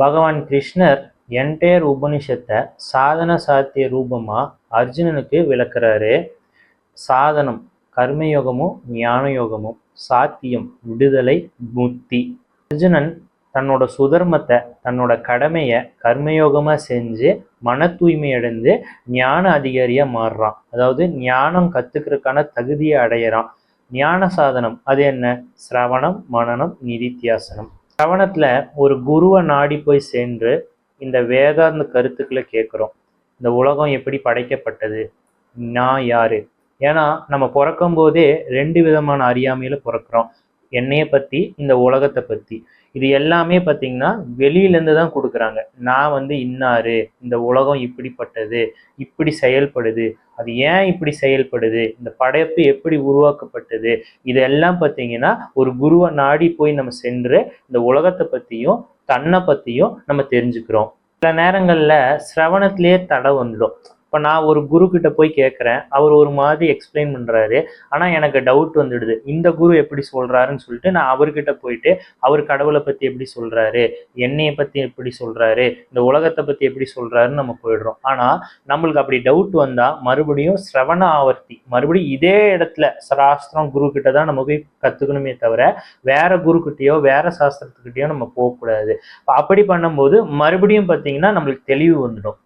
பகவான் கிருஷ்ணர் என்டையர் உபனிஷத்தை சாதன சாத்திய ரூபமாக அர்ஜுனனுக்கு விளக்குறாரு. சாதனம் கர்மயோகமும் ஞான யோகமும் சாத்தியம் விடுதலை முக்தி. அர்ஜுனன் தன்னோட சுதர்மத்தை தன்னோட கடமையை கர்மயோகமாக செஞ்சு மன தூய்மை அடைந்து ஞான அதிகாரியாக மாறுறான். அதாவது ஞானம் கற்றுக்கிறதுக்கான தகுதியை அடையிறான். ஞான சாதனம் அது என்ன? சிரவணம் மனனம் நிதித்தியாசனம். சவணத்தில் ஒரு குருவை நாடி போய் சென்று இந்த வேதாந்த கருத்துக்களை கேட்குறோம். இந்த உலகம் எப்படி படைக்கப்பட்டது? நான் யாரு? ஏன்னா நம்ம பிறக்கும் போதே ரெண்டு விதமான அறியாமையில பிறக்கிறோம். என்னைய பத்தி இந்த உலகத்தை பத்தி. இது எல்லாமே பார்த்தீங்கன்னா வெளியிலேருந்து தான் கொடுக்குறாங்க. நான் வந்து இன்னாரு இந்த உலகம் இப்படிப்பட்டது இப்படி செயல்படுது அது ஏன் இப்படி செயல்படுது இந்த படைப்பு எப்படி உருவாக்கப்பட்டது இதெல்லாம் பார்த்தீங்கன்னா ஒரு குருவை நாடி போய் நம்ம சென்று இந்த உலகத்தை பற்றியும் தன்னை பற்றியும் நம்ம தெரிஞ்சுக்கிறோம். சில நேரங்களில் சிரவணத்திலே தடை வந்துடும். இப்போ நான் ஒரு குரு கிட்ட போய் கேட்குறேன் அவர் ஒரு மாதிரி எக்ஸ்பிளைன் பண்ணுறாரு ஆனால் எனக்கு டவுட் வந்துடுது. இந்த குரு எப்படி சொல்கிறாருன்னு சொல்லிட்டு நான் அவர்கிட்ட போயிட்டு அவர் கடவுளை பற்றி எப்படி சொல்கிறாரு என்னையை பற்றி எப்படி சொல்கிறாரு இந்த உலகத்தை பற்றி எப்படி சொல்கிறாருன்னு நம்ம போயிடுறோம். ஆனால் நம்மளுக்கு அப்படி டவுட் வந்தால் மறுபடியும் சிரவண ஆவர்த்தி மறுபடியும் இதே இடத்துல சாஸ்திரம் குரு கிட்ட தான் நம்ம போய் கற்றுக்கணுமே தவிர வேற குருக்கிட்டேயோ வேற சாஸ்திரத்துக்கிட்டேயோ நம்ம போகக்கூடாது. அப்படி பண்ணும்போது மறுபடியும் பார்த்தீங்கன்னா நம்மளுக்கு தெளிவு வந்துடும்.